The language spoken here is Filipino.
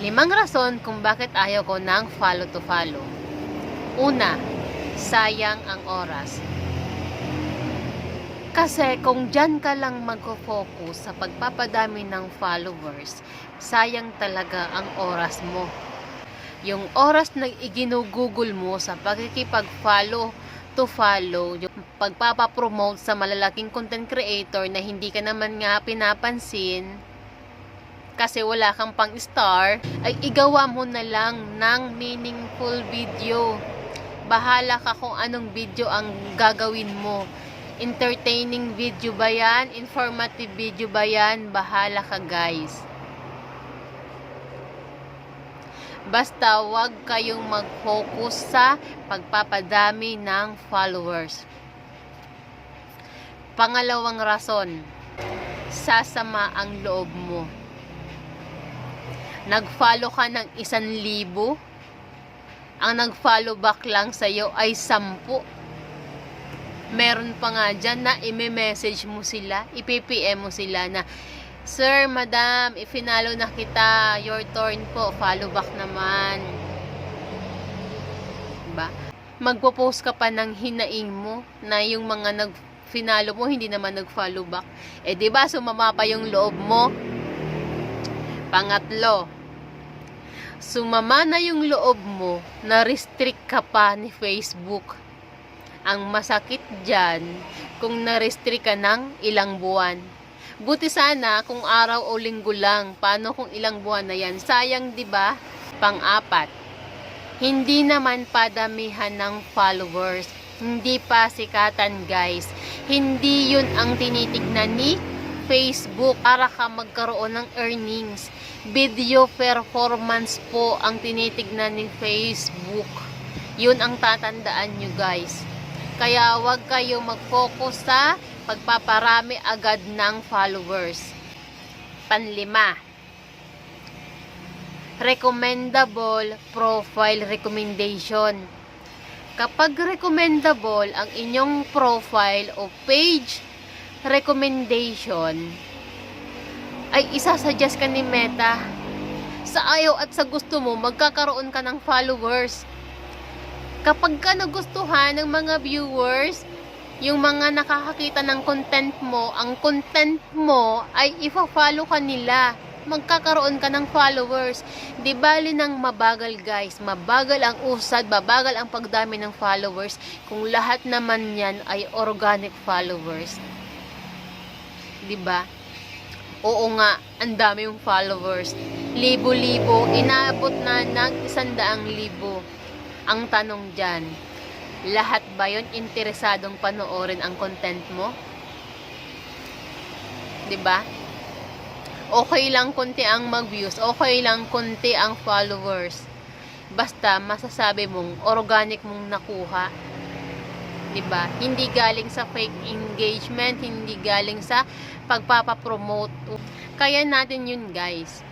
Limang rason kung bakit ayaw ko ng follow to follow. Una, sayang ang oras. Kasi kung dyan ka lang magfo-focus sa pagpapadami ng followers, sayang talaga ang oras mo. Yung oras na iginugugol mo sa pagkikipag-follow to follow, yung pagpapapromote sa malalaking content creator na hindi ka naman nga pinapansin, kasi wala kang pang star, ay igawa mo na lang ng meaningful video. Bahala ka kung anong video ang gagawin mo. Entertaining video ba yan? Informative video ba yan? Bahala ka guys. Basta wag kayong mag-focus sa pagpapadami ng followers. Pangalawang rason, sasama ang loob mo nag-follow ka ng isan libo, ang nag-follow back lang sa'yo ay sampu. Meron pa nga dyan na ime-message mo sila, ipipm mo sila na, Sir, Madam, ifinalo na kita, your turn po, follow back naman. Diba? Magpo-post ka pa ng hinaing mo na yung mga nag-finalo mo, hindi naman nag-follow back. Eh, di ba sumama pa yung loob mo? Pangatlo, sumama na yung loob mo na restrict ka pa ni Facebook. Ang masakit dyan, kung na-restrict ka ng ilang buwan. Buti sana kung araw o linggo lang. Paano kung ilang buwan na yan? Sayang, di ba? Pang-apat, hindi naman padamihan ng followers. Hindi pa sikatan, guys. Hindi yun ang tinitignan ni Facebook para ka magkaroon ng earnings. Video performance po ang tinitignan ni Facebook. Yun ang tatandaan nyo guys. Kaya wag kayo mag-focus sa pagpaparami agad ng followers. Panlima. Recommendable profile recommendation. Kapag recommendable ang inyong profile o page recommendation ay isasuggest ka ni Meta sa ayaw at sa gusto mo magkakaroon ka ng followers. Kapag ka nagustuhan ng mga viewers yung mga nakakakita ng content mo ang content mo ay ifa-follow ka nila. Magkakaroon ka ng followers. Di bali ng mabagal guys. Mabagal ang usad mabagal ang pagdami ng followers. Kung lahat naman yan ay organic followers 'di ba? Oo nga, ang dami yung followers. Libo-libo, inaabot na ng isandaang libo. Ang tanong dyan, lahat ba yon interesadong panoorin ang content mo? 'Di ba? Okay lang konti ang mag-views, okay lang konti ang followers. Basta masasabi mong organic mong nakuha 'di ba? Hindi galing sa fake engagement, hindi galing sa pagpapapromote. Kaya natin 'yun, guys.